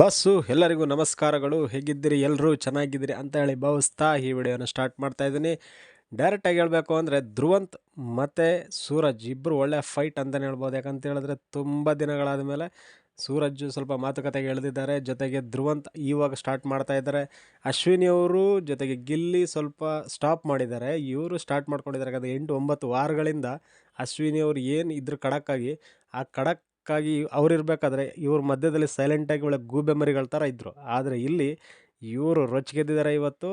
Bus, ಎಲ್ಲರಿಗೂ ನಮಸ್ಕಾರಗಳು. ಹೇಗಿದ್ದೀರಿ? ಎಲ್ಲರೂ ಚೆನ್ನಾಗಿದ್ದೀರಿ ಅಂತ ಹೇಳಿ ಭಾವಿಸ್ತಾ ಈ ವಿಡಿಯೋನ ಸ್ಟಾರ್ಟ್ ಮಾಡ್ತಾ ಇದ್ದೀನಿ. ಡೈರೆಕ್ಟಾಗಿ ಹೇಳಬೇಕು ಅಂದರೆ ಧ್ರುವಂತ್ ಮತ್ತು ಸೂರಜ್ ಇಬ್ಬರು ಒಳ್ಳೆ ಫೈಟ್ ಅಂತಲೇ ಹೇಳ್ಬೋದು. ಯಾಕಂತ ಹೇಳಿದ್ರೆ ತುಂಬ ದಿನಗಳಾದ ಮೇಲೆ ಸೂರಜ್ ಸ್ವಲ್ಪ ಮಾತುಕತೆಗೆ ಎಳೆದಿದ್ದಾರೆ. ಜೊತೆಗೆ ಧ್ರುವಂತ್ ಇವಾಗ ಸ್ಟಾರ್ಟ್ ಮಾಡ್ತಾ ಇದ್ದಾರೆ. ಅಶ್ವಿನಿ ಅವರು ಜೊತೆಗೆ ಗಿಲ್ಲಿ ಸ್ವಲ್ಪ ಸ್ಟಾಪ್ ಮಾಡಿದ್ದಾರೆ. ಇವರು ಸ್ಟಾರ್ಟ್ ಮಾಡ್ಕೊಂಡಿದ್ದಾರೆ. ಯಾಕಂದರೆ ಎಂಟು ಒಂಬತ್ತು ವಾರಗಳಿಂದ ಅಶ್ವಿನಿ ಅವರು ಏನು ಇದ್ರ ಖಡಕ್ಕಾಗಿ ಆ ಖಡಕ್ ಕ್ಕಾಗಿ ಅವ್ರು ಇರಬೇಕಾದ್ರೆ ಇವ್ರ ಮಧ್ಯದಲ್ಲಿ ಸೈಲೆಂಟಾಗಿ ಒಳ್ಳೆ ಗೂಬೆ ಮರಿಗಳ ಥರ ಇದ್ದರು ಆದರೆ ಇಲ್ಲಿ ಇವರು ರೊಚ್ಚಿಗೆದ್ದಿದ್ದಾರೆ ಇವತ್ತು,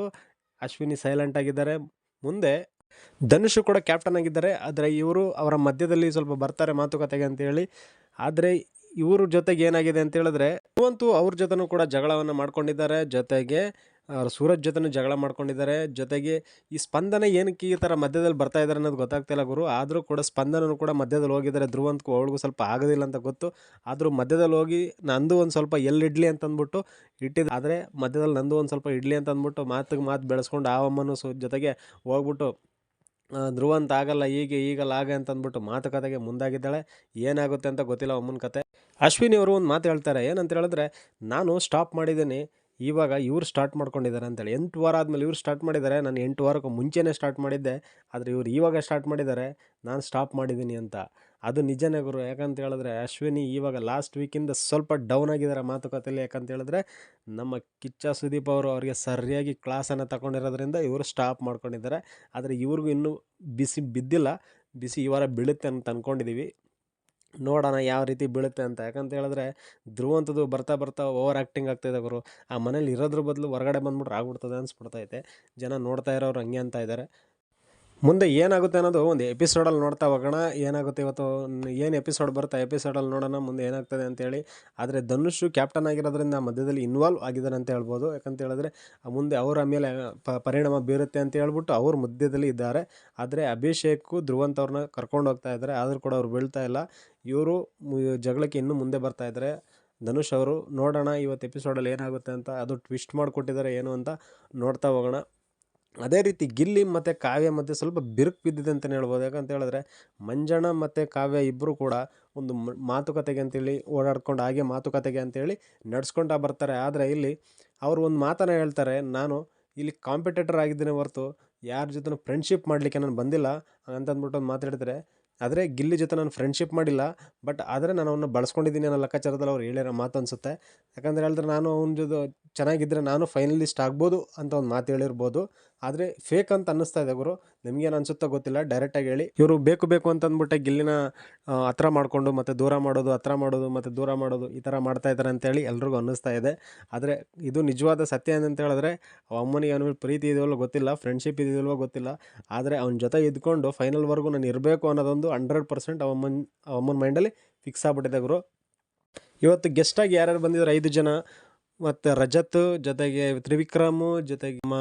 ಅಶ್ವಿನಿ ಸೈಲೆಂಟ್ ಆಗಿದ್ದಾರೆ. ಮುಂದೆ ಧನುಷ್ ಕೂಡ ಕ್ಯಾಪ್ಟನ್ ಆಗಿದ್ದಾರೆ. ಆದರೆ ಇವರು ಅವರ ಮಧ್ಯದಲ್ಲಿ ಸ್ವಲ್ಪ ಬರ್ತಾರೆ ಮಾತುಕತೆಗೆ ಅಂತೇಳಿ ಆದರೆ ಇವ್ರ ಜೊತೆಗೆ ಏನಾಗಿದೆ ಅಂತ ಹೇಳಿದ್ರೆ, ಇವಂತೂ ಅವ್ರ ಜೊತೆನೂ ಕೂಡ ಜಗಳವನ್ನು ಮಾಡ್ಕೊಂಡಿದ್ದಾರೆ. ಜೊತೆಗೆ ಸೂರಜ್ ಜೊತೆನೂ ಜಗಳ ಮಾಡ್ಕೊಂಡಿದ್ದಾರೆ. ಜೊತೆಗೆ ಈ ಸ್ಪಂದನ ಏನಕ್ಕೆ ಈ ಥರ ಮಧ್ಯದಲ್ಲಿ ಬರ್ತಾ ಇದ್ದಾರೆ ಅನ್ನೋದು ಗೊತ್ತಾಗ್ತಿಲ್ಲ ಗುರು. ಆದರೂ ಕೂಡ ಸ್ಪಂದನೂ ಕೂಡ ಮಧ್ಯದಲ್ಲಿ ಹೋಗಿದ್ದಾರೆ. ಧ್ರುವಂತ ಅವಳಿಗೂ ಸ್ವಲ್ಪ ಆಗೋದಿಲ್ಲ ಅಂತ ಗೊತ್ತು. ಆದರೂ ಮಧ್ಯದಲ್ಲಿ ಹೋಗಿ ನಂದು ಒಂದು ಸ್ವಲ್ಪ ಎಲ್ಲಿ ಇಡ್ಲಿ ಅಂತ ಅಂದ್ಬಿಟ್ಟು ಇಟ್ಟಿದ್ದು ಆದರೆ ಮಧ್ಯದಲ್ಲಿ ನಂದು ಒಂದು ಸ್ವಲ್ಪ ಇಡ್ಲಿ ಅಂತ ಅಂದ್ಬಿಟ್ಟು ಮಾತಿಗೆ ಮಾತು ಬೆಳೆಸ್ಕೊಂಡು ಆ ಅಮ್ಮನೂ ಸೊ ಜೊತೆಗೆ ಹೋಗ್ಬಿಟ್ಟು ಧ್ರುವ ಅಂತ ಆಗಲ್ಲ, ಹೀಗೆ ಈಗಲ್ಲ ಆಗ ಅಂತ ಅಂದ್ಬಿಟ್ಟು ಮಾತುಕತೆಗೆ ಮುಂದಾಗಿದ್ದಾಳೆ. ಏನಾಗುತ್ತೆ ಅಂತ ಗೊತ್ತಿಲ್ಲ ಅಮ್ಮನ ಕತೆ. ಅಶ್ವಿನಿ ಅವರು ಒಂದು ಮಾತು ಹೇಳ್ತಾರೆ. ಏನಂತ ಹೇಳಿದ್ರೆ, ನಾನು ಸ್ಟಾಪ್ ಮಾಡಿದ್ದೀನಿ. ಇವಾಗ ಇವರು ಸ್ಟಾರ್ಟ್ ಮಾಡ್ಕೊಂಡಿದ್ದಾರೆ ಅಂತೇಳಿ. ಎಂಟು ವಾರ ಆದಮೇಲೆ ಇವ್ರು ಸ್ಟಾರ್ಟ್ ಮಾಡಿದ್ದಾರೆ. ನಾನು ಎಂಟು ವಾರಕ್ಕೂ ಮುಂಚೆನೇ ಸ್ಟಾರ್ಟ್ ಮಾಡಿದ್ದೆ. ಆದರೆ ಇವ್ರು ಇವಾಗ ಸ್ಟಾರ್ಟ್ ಮಾಡಿದ್ದಾರೆ. ನಾನು ಸ್ಟಾಪ್ ಮಾಡಿದ್ದೀನಿ ಅಂತ. ಅದು ನಿಜನೇ ಗುರು. ಯಾಕಂತ ಹೇಳಿದ್ರೆ ಅಶ್ವಿನಿ ಇವಾಗ ಲಾಸ್ಟ್ ವೀಕಿಂದ ಸ್ವಲ್ಪ ಡೌನ್ ಆಗಿದ್ದಾರೆ ಮಾತುಕತೆಯಲ್ಲಿ ಯಾಕಂತ ಹೇಳಿದ್ರೆ ನಮ್ಮ ಕಿಚ್ಚ ಸುದೀಪ್ ಅವರು ಅವರಿಗೆ ಸರಿಯಾಗಿ ಕ್ಲಾಸನ್ನು ತಗೊಂಡಿರೋದ್ರಿಂದ ಇವರು ಸ್ಟಾಪ್ ಮಾಡ್ಕೊಂಡಿದ್ದಾರೆ. ಆದರೆ ಇವ್ರಿಗೂ ಇನ್ನೂ ಬಿಸಿ ಬಿದ್ದಿಲ್ಲ. ಬಿಸಿ ಈ ವಾರ ಬೀಳುತ್ತೆ ಅಂತ ಅಂದ್ಕೊಂಡಿದ್ದೀವಿ ನೋಡೋಣ ಯಾವ ರೀತಿ ಬೀಳುತ್ತೆ ಅಂತ. ಯಾಕಂತ ಹೇಳಿದ್ರೆ ಧ್ರುವಂಥದ್ದು ಬರ್ತಾ ಬರ್ತಾ ಓವರ್ ಆ್ಯಕ್ಟಿಂಗ್ ಆಗ್ತಾಯಿದೆ ಗುರು. ಆ ಮನೇಲಿ ಇರೋದ್ರ ಬದಲು ಹೊರಗಡೆ ಬಂದ್ಬಿಟ್ರೆ ಆಗ್ಬಿಡ್ತದೆ ಅನ್ಸ್ಬಿಡ್ತೈತೆ. ಜನ ನೋಡ್ತಾ ಇರೋರು ಹಂಗೆ ಅಂತ ಇದ್ದಾರೆ. ಮುಂದೆ ಏನಾಗುತ್ತೆ ಅನ್ನೋದು ಒಂದು ಎಪಿಸೋಡಲ್ಲಿ ನೋಡ್ತಾ ಹೋಗೋಣ. ಏನಾಗುತ್ತೆ ಇವತ್ತು, ಏನು ಎಪಿಸೋಡ್ ಬರುತ್ತೆ ಎಪಿಸೋಡಲ್ಲಿ ನೋಡೋಣ, ಮುಂದೆ ಏನಾಗ್ತದೆ ಅಂತೇಳಿ ಆದರೆ ಧನುಷ್ ಕ್ಯಾಪ್ಟನ್ ಆಗಿರೋದ್ರಿಂದ ಮಧ್ಯದಲ್ಲಿ ಇನ್ವಾಲ್ವ್ ಆಗಿದ್ದಾರೆ ಅಂತ ಹೇಳ್ಬೋದು. ಯಾಕಂತ ಹೇಳಿದ್ರೆ ಮುಂದೆ ಅವರ ಮೇಲೆ ಪರಿಣಾಮ ಬೀರುತ್ತೆ ಅಂತ ಹೇಳ್ಬಿಟ್ಟು ಅವರು ಮಧ್ಯದಲ್ಲಿ ಇದ್ದಾರೆ. ಆದರೆ ಅಭಿಷೇಕು ಧ್ರುವಂತ ಅವ್ರನ್ನ ಕರ್ಕೊಂಡು ಹೋಗ್ತಾ ಇದ್ದಾರೆ. ಆದರೂ ಕೂಡ ಅವ್ರು ಬೀಳ್ತಾ ಇಲ್ಲ. ಇವರು ಜಗಳಕ್ಕೆ ಇನ್ನೂ ಮುಂದೆ ಬರ್ತಾ ಇದ್ದಾರೆ. ಧನುಷ್ ಅವರು ನೋಡೋಣ, ಇವತ್ತು ಎಪಿಸೋಡಲ್ಲಿ ಏನಾಗುತ್ತೆ ಅಂತ, ಅದು ಟ್ವಿಸ್ಟ್ ಮಾಡಿಕೊಟ್ಟಿದ್ದಾರೆ ಏನು ಅಂತ ನೋಡ್ತಾ ಹೋಗೋಣ. ಅದೇ ರೀತಿ ಗಿಲ್ಲಿ ಮತ್ತು ಕಾವ್ಯ ಮತ್ತು ಸ್ವಲ್ಪ ಬಿರುಕು ಬಿದ್ದಿದೆ ಅಂತಲೇ ಹೇಳ್ಬೋದು. ಯಾಕಂತ ಹೇಳಿದ್ರೆ ಮಂಜಣ್ಣ ಮತ್ತು ಕಾವ್ಯ ಇಬ್ಬರು ಕೂಡ ಒಂದು ಮಾತುಕತೆಗೆ ಅಂತೇಳಿ ಓಡಾಡ್ಕೊಂಡು ಹಾಗೆ ಮಾತುಕತೆಗೆ ಅಂತೇಳಿ ನಡ್ಸ್ಕೊಂತಾ ಬರ್ತಾರೆ. ಆದರೆ ಇಲ್ಲಿ ಅವರು ಒಂದು ಮಾತನ್ನು ಹೇಳ್ತಾರೆ, ನಾನು ಇಲ್ಲಿ ಕಾಂಪಿಟೇಟರ್ ಆಗಿದ್ದೇನೆ ಹೊರತು ಯಾರ ಜೊತೆ ಫ್ರೆಂಡ್ಶಿಪ್ ಮಾಡಲಿಕ್ಕೆ ನಾನು ಬಂದಿಲ್ಲ ಅಂತಂದ್ಬಿಟ್ಟು ಒಂದು ಮಾತಾಡಿದರೆ ಆದರೆ ಗಿಲ್ಲಿ ಜೊತೆ ನಾನು ಫ್ರೆಂಡ್ಶಿಪ್ ಮಾಡಿಲ್ಲ ಬಟ್ ಆದರೆ ನಾನು ಅವನ್ನ ಬಳಸ್ಕೊಂಡಿದ್ದೀನಿ ಅನ್ನೋ ಲೆಕ್ಕಾಚಾರದಲ್ಲಿ ಅವ್ರು ಹೇಳಿರೋ ಮಾತು ಅನಿಸುತ್ತೆ. ಯಾಕಂದರೆ ಹೇಳಿದ್ರೆ ನಾನು ಅವನ ಜೊತೆ ಚೆನ್ನಾಗಿದ್ದರೆ ನಾನು ಫೈನಲಿಸ್ಟ್ ಆಗ್ಬೋದು ಅಂತ ಒಂದು ಮಾತು ಹೇಳಿರ್ಬೋದು. ಆದರೆ ಫೇಕ್ ಅಂತ ಅನ್ನಿಸ್ತಾ ಇದೆ ಗುರು. ನಿಮ್ಗೇನು ಅನಿಸುತ್ತೋ ಗೊತ್ತಿಲ್ಲ. ಡೈರೆಕ್ಟಾಗಿ ಹೇಳಿ. ಇವರು ಬೇಕು ಬೇಕು ಅಂತ ಅಂದ್ಬಿಟ್ಟೆ ಗಿಲ್ಲಿನ ಹತ್ರ ಮಾಡಿಕೊಂಡು ಮತ್ತು ದೂರ ಮಾಡೋದು, ಹತ್ರ ಮಾಡೋದು, ಮತ್ತು ದೂರ ಮಾಡೋದು ಈ ಥರ ಮಾಡ್ತಾ ಇದ್ದಾರೆ ಅಂತೇಳಿ ಎಲ್ರಿಗೂ ಅನ್ನಿಸ್ತಾ ಇದೆ. ಆದರೆ ಇದು ನಿಜವಾದ ಸತ್ಯ ಏನಂತ ಹೇಳಿದ್ರೆ ಅಮ್ಮನಿಗೆ ಅವನ ಪ್ರೀತಿ ಇದೆಯಲ್ಲೋ ಗೊತ್ತಿಲ್ಲ ಫ್ರೆಂಡ್ಶಿಪ್ ಇದೆಯಲ್ವೋ ಗೊತ್ತಿಲ್ಲ. ಆದರೆ ಅವನ ಜೊತೆ ಇದ್ಕೊಂಡು ಫೈನಲ್ವರೆಗೂ ನಾನು ಇರಬೇಕು ಅನ್ನೋದೊಂದು ಹಂಡ್ರೆಡ್ ಪರ್ಸೆಂಟ್ ಅವಮ್ಮನ ಅವಮ್ಮನ ಮೈಂಡಲ್ಲಿ ಫಿಕ್ಸ್ ಆಗ್ಬಿಟ್ಟಿದೆ ಗುರು. ಇವತ್ತು ಗೆಸ್ಟಾಗಿ ಯಾರ್ಯಾರು ಬಂದಿದ್ದಾರೆ ಐದು ಜನ. ಮತ್ತು ರಜತ್ ಜೊತೆಗೆ ತ್ರಿವಿಕ್ರಮ್ ಜೊತೆಗೆ ನಮ್ಮ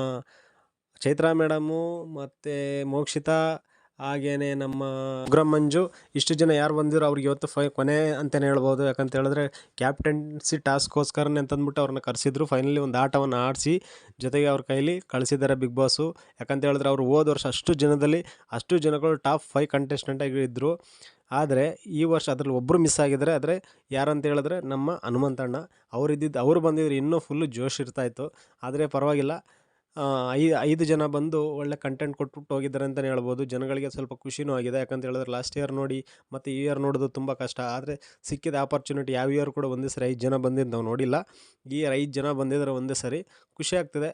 ಚೈತ್ರಾ ಮೇಡಮು ಮತ್ತು ಮೋಕ್ಷಿತಾ ಹಾಗೇನೆ ನಮ್ಮ ಉಗ್ರಂ ಮಂಜು, ಇಷ್ಟು ಜನ ಯಾರು ಬಂದಿರೋ ಅವ್ರಿಗೆ ಇವತ್ತು ಫೈ, ಕೊನೆ ಅಂತಲೇ ಹೇಳ್ಬೋದು. ಯಾಕಂತ ಹೇಳಿದ್ರೆ ಕ್ಯಾಪ್ಟನ್ಸಿ ಟಾಸ್ಕ್ಗೋಸ್ಕರನೇ ಅಂತಂದ್ಬಿಟ್ಟು ಅವ್ರನ್ನ ಕರೆಸಿದ್ರು. ಫೈನಲಿ ಒಂದು ಆಟವನ್ನು ಆಡಿಸಿ ಜೊತೆಗೆ ಅವ್ರ ಕೈಲಿ ಕಳಿಸಿದ್ದಾರೆ ಬಿಗ್ ಬಾಸು. ಯಾಕಂತ ಹೇಳಿದ್ರೆ ಅವರು ಹೋದ ವರ್ಷ ಅಷ್ಟು ಜನದಲ್ಲಿ ಅಷ್ಟು ಜನಗಳು ಟಾಪ್ ಫೈವ್ ಕಂಟೆಸ್ಟೆಂಟಾಗಿ ಇದ್ದರು ಆದರೆ ಈ ವರ್ಷ ಅದರಲ್ಲಿ ಒಬ್ಬರು ಮಿಸ್ ಆಗಿದ್ದಾರೆ. ಆದರೆ ಯಾರಂತ ಹೇಳಿದ್ರೆ ನಮ್ಮ ಹನುಮಂತಣ್ಣ. ಅವ್ರು ಇದ್ದಿದ್ದು ಬಂದಿದ್ರು ಇನ್ನೂ ಫುಲ್ಲು ಜೋಶ್ ಇರ್ತಾಯಿತ್ತು ಆದರೆ ಪರವಾಗಿಲ್ಲ. ಐ, ಐದು ಜನ ಬಂದು ಒಳ್ಳೆ ಕಂಟೆಂಟ್ ಕೊಟ್ಬಿಟ್ಟು ಹೋಗಿದ್ದಾರೆ ಅಂತಲೇ ಹೇಳ್ಬೋದು. ಜನಗಳಿಗೆ ಸ್ವಲ್ಪ ಖುಷಿನೂ ಆಗಿದೆ. ಯಾಕಂತ ಹೇಳಿದ್ರೆ ಲಾಸ್ಟ್ ಇಯರ್ ನೋಡಿ, ಮತ್ತು ಈ ಇಯರ್ ನೋಡೋದು ತುಂಬ ಕಷ್ಟ. ಆದರೆ ಸಿಕ್ಕಿದ ಆಪರ್ಚುನಿಟಿ ಯಾವ ಇಯರ್ ಕೂಡ ಒಂದೇ ಸರಿ ಐದು ಜನ ಬಂದಿದ್ದು ನಾವು ನೋಡಿಲ್ಲ. ಈ ಇಯರ್ ಐದು ಜನ ಬಂದಿದ್ದಾರೆ ಒಂದೇ ಸರಿ ಖುಷಿ ಆಗ್ತದೆ.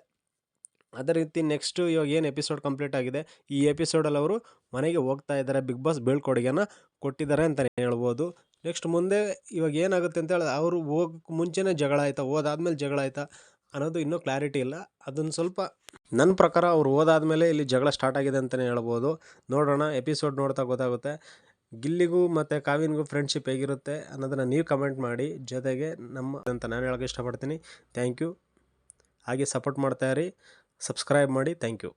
ಅದೇ ರೀತಿ ನೆಕ್ಸ್ಟು ಇವಾಗ ಏನು ಎಪಿಸೋಡ್ ಕಂಪ್ಲೀಟ್ ಆಗಿದೆ? ಈ ಎಪಿಸೋಡಲ್ಲಿ ಅವರು ಮನೆಗೆ ಹೋಗ್ತಾ ಇದ್ದಾರೆ. ಬಿಗ್ ಬಾಸ್ ಬೀಳ್ಕೊಡುಗೆನ ಕೊಟ್ಟಿದ್ದಾರೆ ಅಂತಲೇ ಹೇಳ್ಬೋದು. ನೆಕ್ಸ್ಟ್ ಮುಂದೆ ಇವಾಗ ಏನಾಗುತ್ತೆ ಅಂತ ಹೇಳಿದ್ರೆ, ಅವರು ಹೋಗಕ್ಕೆ ಮುಂಚೆನೇ ಜಗಳ ಆಯ್ತಾ? ಹೋದಾದ್ಮೇಲೆ ಜಗಳ ಆಯ್ತಾ? ಅನ್ನೋದು ಇನ್ನೂ ಕ್ಲಾರಿಟಿ ಇಲ್ಲ. ಅದನ್ನು ಸ್ವಲ್ಪ ನನ್ನ ಪ್ರಕಾರ ಅವ್ರು ಮೇಲೆ ಇಲ್ಲಿ ಜಗಳ ಸ್ಟಾರ್ಟ್ ಆಗಿದೆ ಅಂತಲೇ ಹೇಳ್ಬೋದು. ನೋಡೋಣ ಎಪಿಸೋಡ್ ನೋಡ್ತಾ ಗೊತ್ತಾಗುತ್ತೆ. ಗಿಲ್ಲಿಗೂ ಮತ್ತು ಕಾವಿನ್ಗೂ ಫ್ರೆಂಡ್ಶಿಪ್ ಹೇಗಿರುತ್ತೆ ಅನ್ನೋದನ್ನು ನೀವು ಕಮೆಂಟ್ ಮಾಡಿ. ಜೊತೆಗೆ ನಮ್ಮ ಅಂತ ನಾನು ಹೇಳೋಕ್ಕೆ ಇಷ್ಟಪಡ್ತೀನಿ. ಥ್ಯಾಂಕ್ ಯು ಹಾಗೆ ಸಪೋರ್ಟ್ ಮಾಡ್ತಾ ಇರಿ. ಸಬ್ಸ್ಕ್ರೈಬ್ ಮಾಡಿ. Thank you